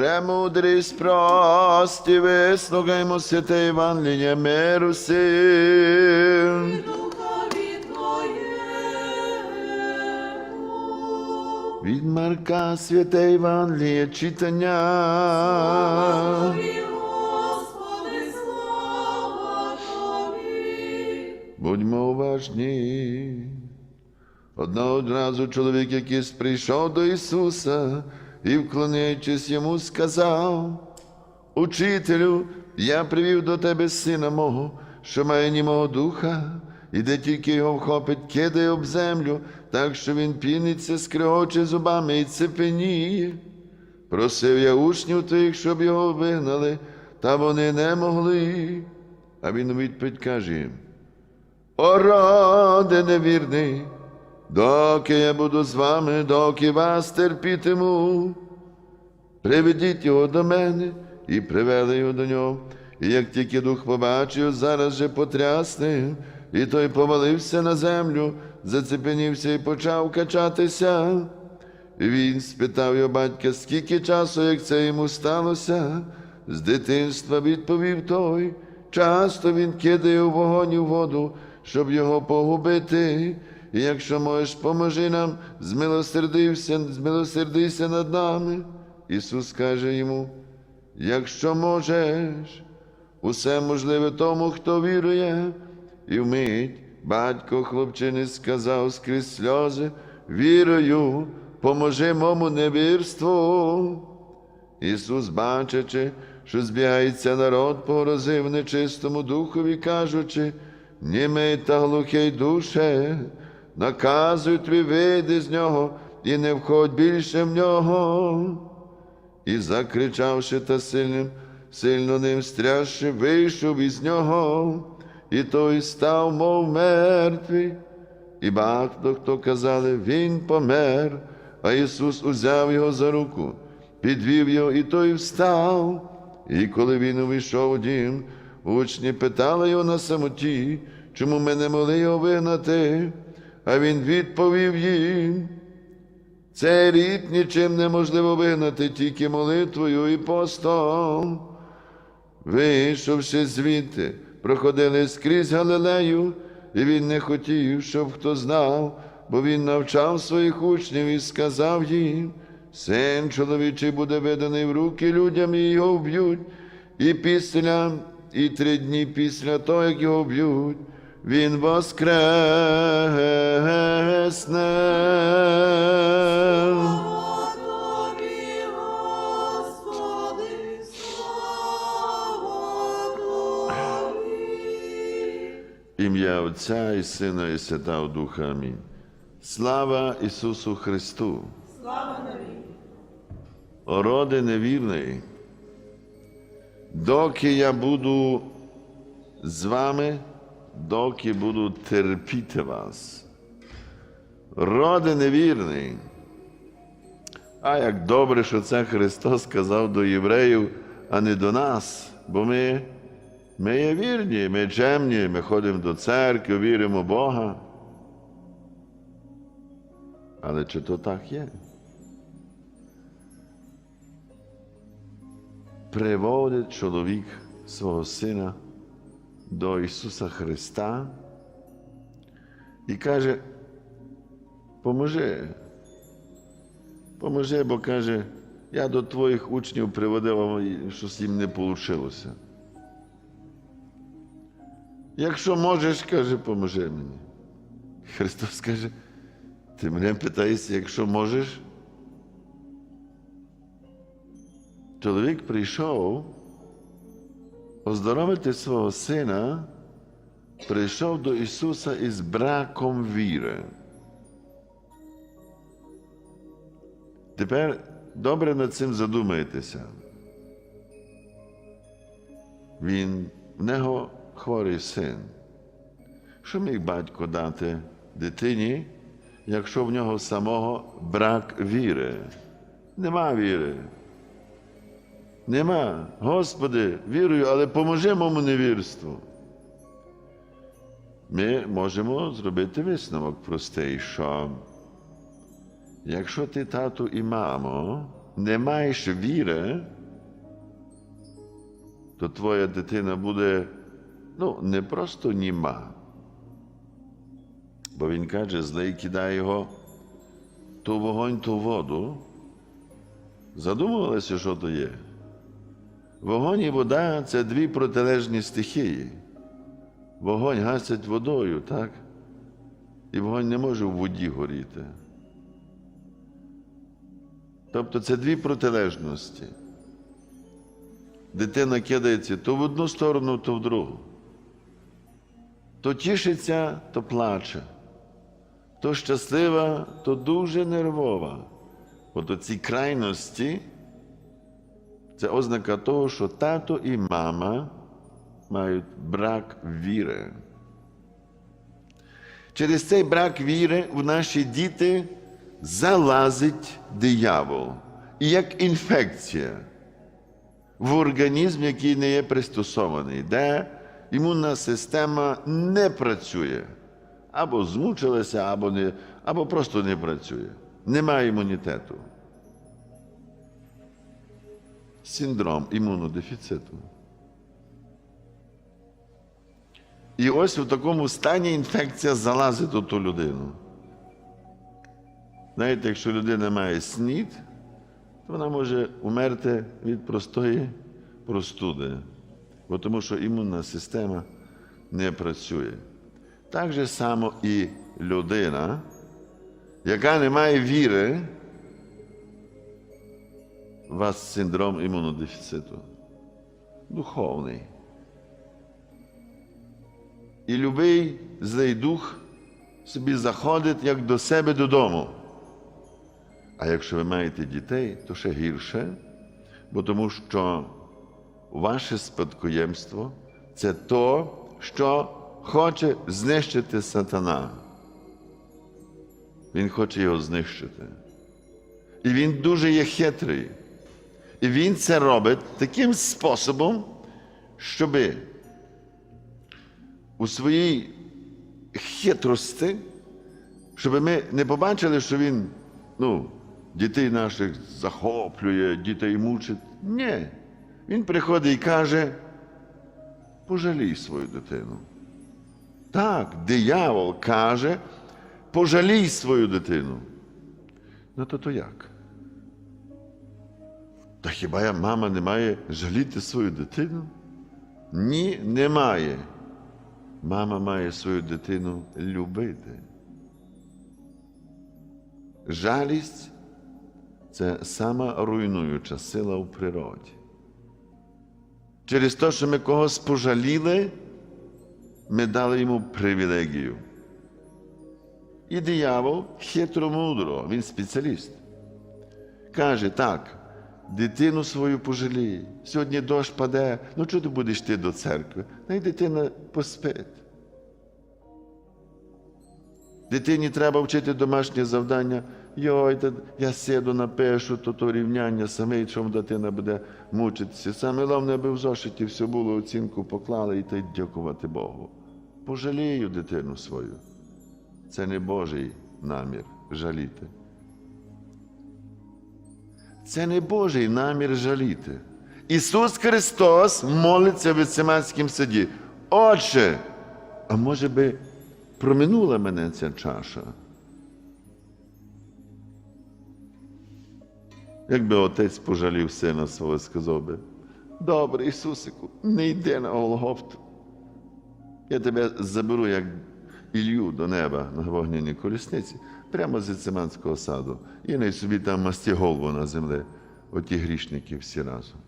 Премудрість прості, вислухаймо святе Євангеліє миру Твоєму. Від Марка святе Євангеліє читання. Господи, слава Тобі. Будьмо уважні. Одного разу чоловік якийсь прийшов до Ісуса і, вклоняючись йому, сказав: Учителю, я привів до тебе сина мого, що має німого духа, і де тільки його вхопить, кидає об землю, так що він піниться, скрегоче зубами і цепеніє. Просив я учнів тих, щоб його вигнали, та вони не могли. А він у відповідь каже їм: О, роде невірний, доки я буду з вами, доки вас терпітиму. Приведіть його до мене і привели його до нього. І як тільки дух побачив, зараз же потрясне, і той повалився на землю, зацепенівся і почав качатися. І він спитав його батька, скільки часу, як це йому сталося. З дитинства відповів той. Часто він кидає у вогонь і воду, щоб його погубити. І якщо можеш, поможи нам, змилосердися над нами. Ісус каже йому: якщо можеш, усе можливе тому, хто вірує, і вмить батько хлопчини сказав скрізь сльози, вірою, поможи мому невірству. Ісус, бачачи, що збігається народ, погрозив нечистому духові, кажучи, німий та глухий душе, наказуй твій вийди з нього і не входь більше в нього. І, закричавши та сильним, сильно ним стрясши, вийшов із нього, і той став, мов мертвий. І багато хто казали, Він помер, а Ісус узяв його за руку, підвів його, і той встав. І коли він увійшов у дім, учні питали його на самоті, чому ми не могли його вигнати, а він відповів їм. Цей рід нічим неможливо вигнати, тільки молитвою і постом. Вийшовши звідти, проходили скрізь Галилею, і він не хотів, щоб хто знав, бо він навчав своїх учнів і сказав їм, син чоловічий буде виданий в руки людям і його вб'ють, і після, і три дні після того, як його вб'ють, він воскресне. Тобі, Господи, Тобі. Ім'я Отця і Сина, і Святого Духа. Амінь. Слава Ісусу Христу! Слава навіки. О, роде невірний, доки я буду з вами, доки буду терпіти вас. Роде невірний. А як добре, що це Христос сказав до євреїв, а не до нас, бо ми, ми є вірні, ми чемні, ми ходимо до церкви, віримо в Бога. Але чи то так є? приводить чоловік свого сина до Ісуса Христа і каже, поможи, поможи, бо каже, я до твоїх учнів приводив, а щось їм не вийшло. Якщо можеш, каже, поможи мені. Христос каже, ти мене питаєшся, якщо можеш, чоловік прийшов оздоровити свого сина, прийшов до Ісуса із браком віри. Тепер добре над цим задумайтеся. Він в нього хворий син. Що міг батько дати дитині, якщо в нього самого брак віри? Нема віри. Нема. Господи, вірую, але поможи моєму невірству. Ми можемо зробити висновок простий, що якщо ти, тату і мамо, не маєш віри, то твоя дитина буде ну, не просто німа. Бо він каже, злий кидає його то вогонь, то воду. Задумувалися, що то є. Вогонь і вода це дві протилежні стихії. Вогонь гасять водою, так? І вогонь не може в воді горіти. Тобто це дві протилежності. Дитина кидається то в одну сторону, то в другу. То тішиться, то плаче. То щаслива, то дуже нервова. От ці крайності це ознака того, що тато і мама мають брак віри. Через цей брак віри в наші діти залазить диявол. І як інфекція в організм, який не є пристосований, де імунна система не працює. Або змучилася, або, не, або просто не працює. Немає імунітету. Синдром імунодефіциту. І ось в такому стані інфекція залазить у ту людину. Знаєте, якщо людина має снід, то вона може умерти від простої простуди, бо тому що імунна система не працює. Так же само і людина, яка не має віри, вас синдром імунодефіциту. Духовний. І любий злий дух собі заходить як до себе додому. А якщо ви маєте дітей, то ще гірше, бо тому що ваше спадкоємство це то, що хоче знищити сатана. Він хоче його знищити. І він дуже є хитрий. І він це робить таким способом, щоби у своїй хитрості, щоб ми не побачили, що він ну, дітей наших захоплює, дітей мучить. Ні. Він приходить і каже, пожалій свою дитину. Так, диявол каже, пожалій свою дитину. Ну то то як? Та хіба мама не має жаліти свою дитину? Ні, не має. Мама має свою дитину любити. Жалість це сама руйнуюча сила у природі. Через те, що ми когось пожаліли, ми дали йому привілегію. І диявол хитро мудро, він спеціаліст. Каже, так, дитину свою пожалій. Сьогодні дощ паде, ну чого ти будеш йти до церкви? Най дитина поспить. Дитині треба вчити домашнє завдання. Йой, я сіду, напишу, то то рівняння саме, чому дитина буде мучитися. Саме головне, аби в зошиті все було, оцінку поклали і та й дякувати Богу. Пожалію дитину свою. Це не Божий намір жаліти. Це не Божий намір жаліти. Ісус Христос молиться в Гециманському саді. Отче, а може би проминула мене ця чаша? Якби отець пожалів сина свого, сказав би, добре, Ісусику, не йди на Голгофту. Я тебе заберу, як Ілью до неба на вогняній колісниці, прямо з Гециманського саду. І не собі там масті голову на землі, оті грішники всі разом.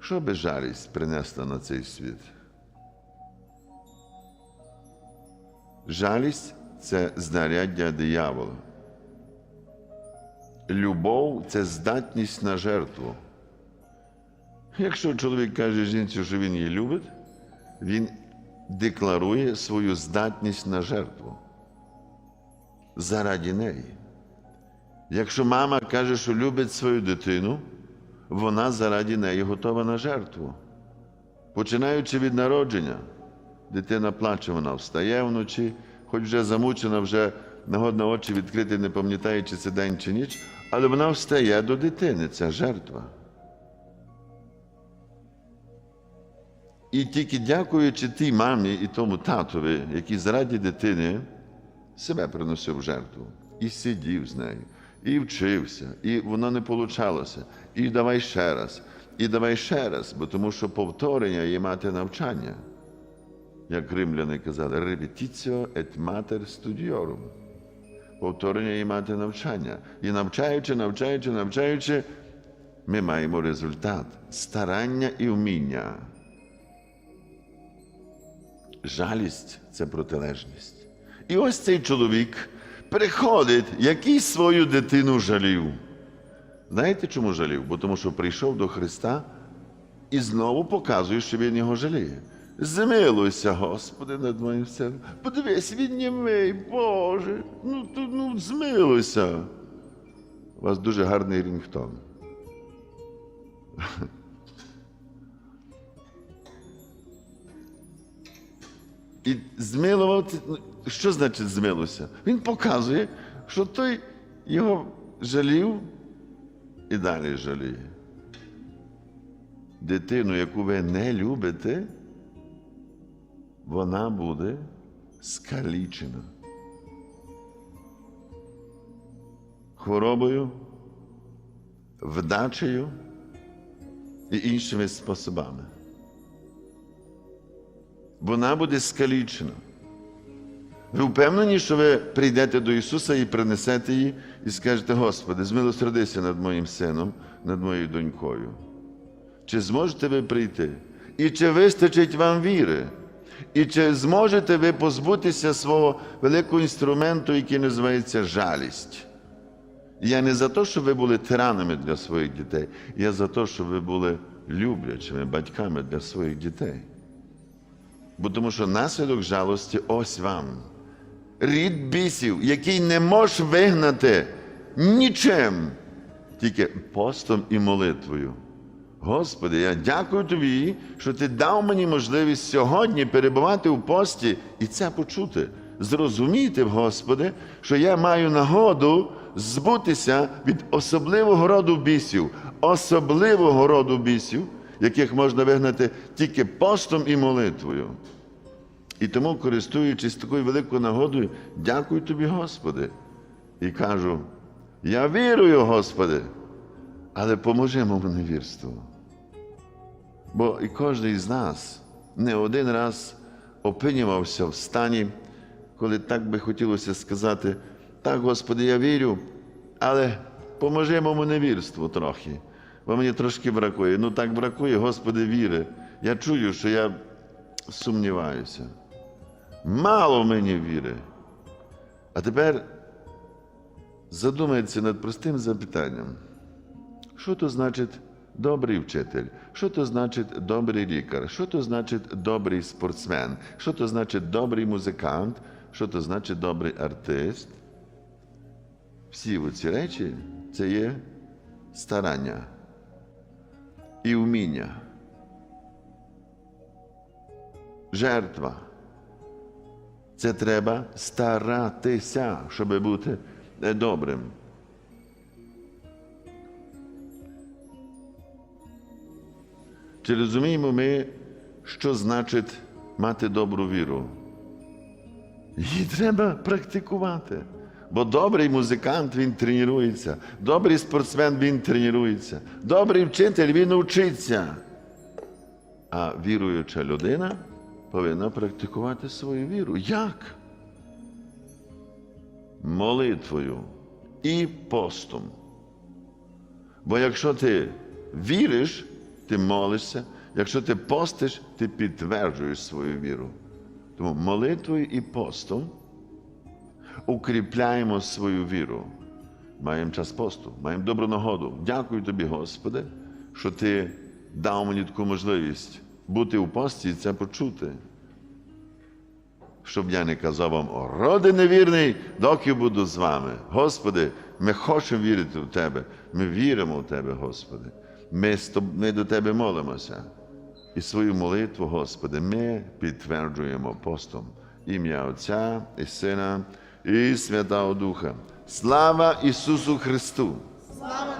Що би жалість принесла на цей світ? Жалість це знаряддя диявола. Любов це здатність на жертву. Якщо чоловік каже жінці, що він її любить, він декларує свою здатність на жертву заради неї. Якщо мама каже, що любить свою дитину, вона заради неї готова на жертву. Починаючи від народження, дитина плаче, вона встає вночі, хоч вже замучена, вже нагодна очі відкрити, не пам'ятає, чи це день чи ніч, Але вона встає до дитини, це жертва. І тільки дякуючи тій мамі і тому татові, який заради дитини себе приносив в жертву, і сидів з нею, і вчився, і воно не получалося. І давай ще раз, і давай ще раз, бо тому що повторення є мати навчання. Як римляни казали, repetitio et mater studiorum. Повторення є мати навчання. І навчаючи, навчаючи, навчаючи, ми маємо результат старання і вміння. Жалість це протилежність. І ось цей чоловік приходить, який свою дитину жалів. Знаєте, чому жалів? Бо тому що прийшов до Христа і знову показує, що він його жаліє. Змилуйся, Господи, над моїм серцем. Подивись, він німий, Боже. Ну, ну змилуйся. У вас дуже гарний рінгтон. І змилувати, ну, що значить змилувався? Він показує, що той його жалів і далі жаліє. Дитину, яку ви не любите, вона буде скалічена. Хворобою, вдачею і іншими способами вона буде скалічена. Ви впевнені, що ви прийдете до Ісуса і принесете її і скажете, Господи, змилосердися над моїм сином, над моєю донькою. Чи зможете ви прийти? І чи вистачить вам віри? І чи зможете ви позбутися свого великого інструменту, який називається жалість? Я не за те, щоб ви були тиранами для своїх дітей, я за те, щоб ви були люблячими батьками для своїх дітей. Бо тому що наслідок жалості ось вам. Рід бісів, який не можеш вигнати нічим, тільки постом і молитвою. Господи, я дякую Тобі, що Ти дав мені можливість сьогодні перебувати у пості і це почути, зрозуміти, Господи, що я маю нагоду збутися від особливого роду бісів, особливого роду бісів, яких можна вигнати тільки постом і молитвою. І тому, користуючись такою великою нагодою, дякую тобі, Господи, і кажу: я вірую, Господи, але поможи моєму невірству. Бо і кожен з нас не один раз опинювався в стані, коли так би хотілося сказати, так, Господи, я вірю, але поможи моєму невірству трохи, бо мені трошки бракує. Ну так бракує, Господи, віри. Я чую, що я сумніваюся. Мало мені віри. А тепер задумайтеся над простим запитанням. Що то значить добрий вчитель? Що то значить добрий лікар? Що то значить добрий спортсмен? Що то значить добрий музикант? Що то значить добрий артист? Всі ці речі це є старання і вміння. Жертва. Це треба старатися, щоб бути е, добрим. Чи розуміємо ми, що значить мати добру віру? Її треба практикувати. Бо добрий музикант він тренується, добрий спортсмен він тренується, добрий вчитель він вчиться. А віруюча людина повинна практикувати свою віру. Як? Молитвою і постом. Бо якщо ти віриш, ти молишся, якщо ти постиш, ти підтверджуєш свою віру. Тому молитвою і постом укріпляємо свою віру. Маємо час посту, маємо добру нагоду. Дякую тобі, Господи, що ти дав мені таку можливість бути у пості і це почути. Щоб я не казав вам, о, роди невірний, доки буду з вами. Господи, ми хочемо вірити в Тебе. Ми віримо в Тебе, Господи. Ми, ми до Тебе молимося. І свою молитву, Господи, ми підтверджуємо постом ім'я Отця і Сина і Святого Духа. Слава Ісусу Христу! Слава